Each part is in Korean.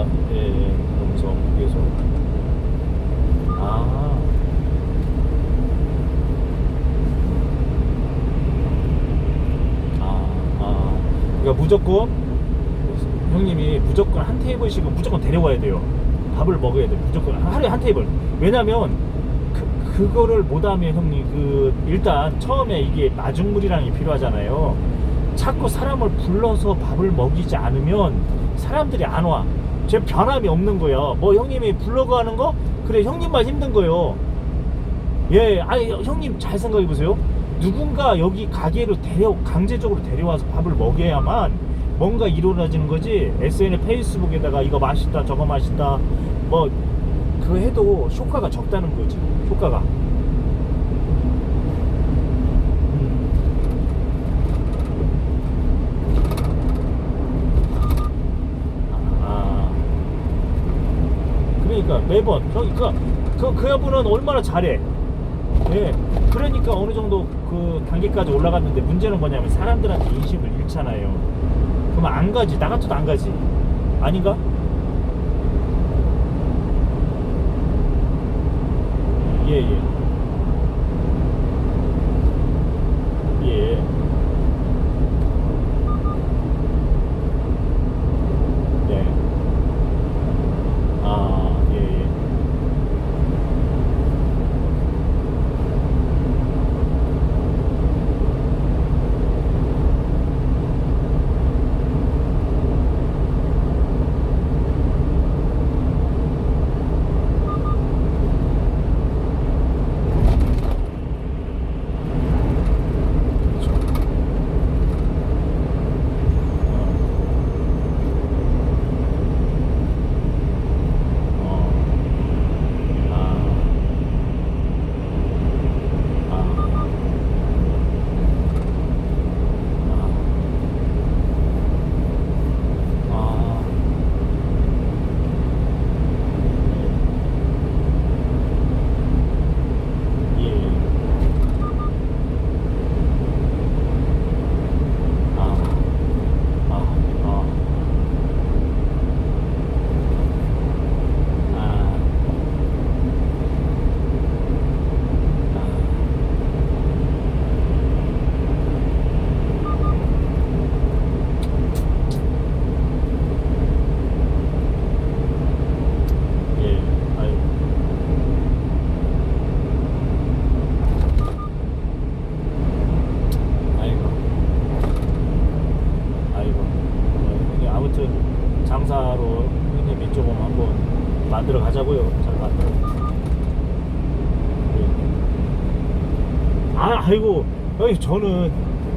아, 예, 예. 그러면서 계속. 아. 아, 아. 그러니까 무조건 형님이 무조건 한 테이블씩은 무조건 데려와야 돼요. 밥을 먹어야 돼. 무조건 하루에 한 테이블. 왜냐면 그, 그거를 못하면 형님 그 일단 처음에 이게 마중물이라는 게 필요하잖아요. 자꾸 사람을 불러서 밥을 먹이지 않으면 사람들이 안 와. 제 변함이 없는 거예요. 뭐 형님이 불러고 하는 거 그래 형님만 힘든 거예요. 예, 아니 형님 잘 생각해 보세요. 누군가 여기 가게로 데려 강제적으로 데려와서 밥을 먹여야만 뭔가 이루어지는 거지. SNS 페이스북에다가 이거 맛있다, 저거 맛있다, 뭐 그거 해도 효과가 적다는 거지. 효과가. 음. 아. 그러니까 매번 형이 그, 그, 그 여분은 얼마나 잘해. 예. 그러니까 어느 정도 그 단계까지 올라갔는데 문제는 뭐냐면 사람들한테 인식을 잃잖아요. 그러면 안 가지. 나 같아도 안 가지. 아닌가? 예, 예. 예. 네. 아, 예, 예. 그렇죠. 어. 아. 아. 아. 아. 예. 예. 아, 아, 아. 아. 아. 예, 아유. 아이고. 아이고. 어, 이게 아무튼 장사로 형님이 조금 한번 만들어 가자고요. 잘 만들어. 예. 아, 아이고. 형님 저는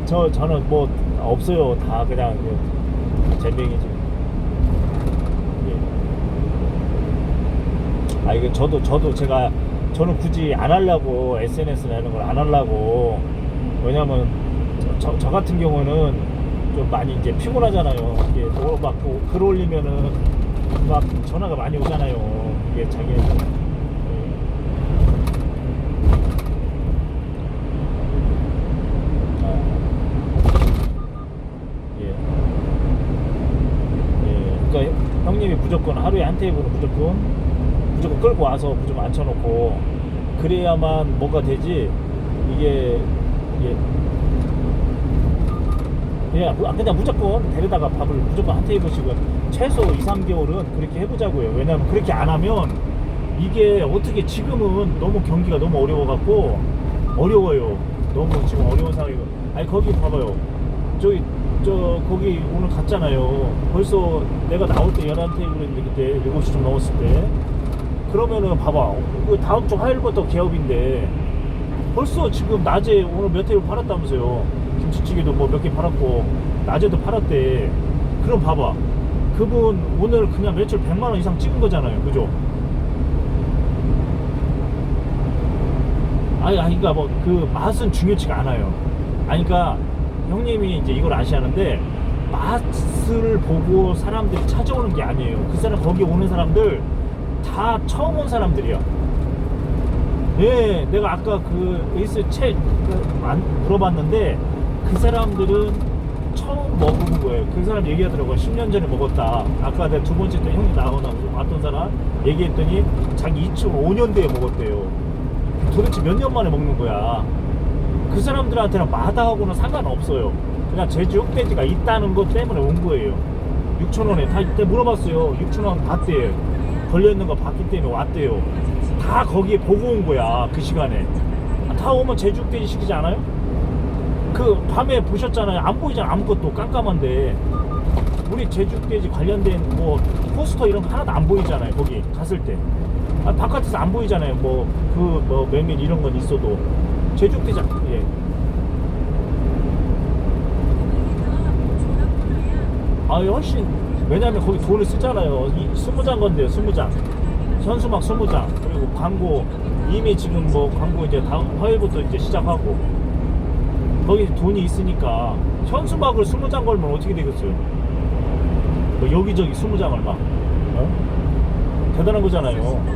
저 저는 뭐 없어요. 다 그냥 그 잼뱅이지. 예. 아 이게 저도 저도 제가 저는 굳이 안 하려고 SNS나 이런 걸 안 하려고 왜냐면 저, 저, 저 같은 경우는 좀 많이 이제 피곤하잖아요. 이게 또막글 올리면은 막 전화가 많이 오잖아요. 이게 자기 예. 예. 그러니까 형님이 무조건 하루에 한 테이블은 무조건 무조건 끌고 와서 무조건 앉혀놓고 그래야만 뭐가 되지 이게 이게 그냥 무- 그냥 무조건 데려다가 밥을 무조건 한 테이블씩은 최소 2, 3개월은 그렇게 해보자고요. 왜냐면 그렇게 안 하면 이게 어떻게 지금은 너무 경기가 너무 어려워갖고 어려워요. 너무 지금 어려운 상황이고. 아니 거기 봐봐요. 저기 저 거기 오늘 갔잖아요. 벌써 내가 나올 때 11테이블인데 그때 7시 좀 넘었을 때 그러면은 봐봐. 그 다음 주 화요일부터 개업인데 벌써 지금 낮에 오늘 몇 테이블 팔았다면서요. 김치찌개도 뭐 몇 개 팔았고 낮에도 팔았대. 그럼 봐봐. 그분 오늘 그냥 매출 100만 원 이상 찍은 거잖아요. 그죠? 아니, 그니까 뭐, 그 맛은 중요치가 않아요. 아니, 그니까, 형님이 이제 이걸 아시는데, 맛을 보고 사람들이 찾아오는 게 아니에요. 그 사람, 거기 오는 사람들, 다 처음 온 사람들이야. 예, 내가 아까 그 에이스 채 그, 안- 물어봤는데, 그 사람들은 처음 먹은 거예요. 그 사람 얘기하더라고요. 10년 전에 먹었다. 아까 내가 두 번째 때 형이 나오나 왔던 사람 얘기했더니 자기 2005년도에 먹었대요. 도대체 몇 년 만에 먹는 거야. 그 사람들한테는 마다하고는 상관없어요. 그냥 제주 흑돼지가 있다는 것 때문에 온 거예요. 6천 원에 다 이때 물어봤어요. 6천 원 봤대. 걸려 있는 거 봤기 때문에 왔대요. 다 거기에 보고 온 거야 그 시간에. 다 오면 제주 흑돼지 시키지 않아요? 그 밤에 보셨잖아요. 안 보이잖아 아무것도 깜깜한데. 우리 제주 흑돼지 관련된 뭐 포스터 이런 거 하나도 안 보이잖아요. 거기 갔을 때. 아, 바깥에서 안 보이잖아요. 뭐 그뭐 메밀 이런 건 있어도 제주 흑돼지 예. 아 훨씬 왜냐면 거기 돈을 쓰잖아요 이 스무 장 건데요 스무 장 현수막 스무 장 그리고 광고 이미 지금 뭐 광고 이제 다음 화요일부터 이제 시작하고 거기 돈이 있으니까 현수막을 스무 장 걸면 어떻게 되겠어요 뭐 여기저기 스무 장을 막 어? 대단한 거잖아요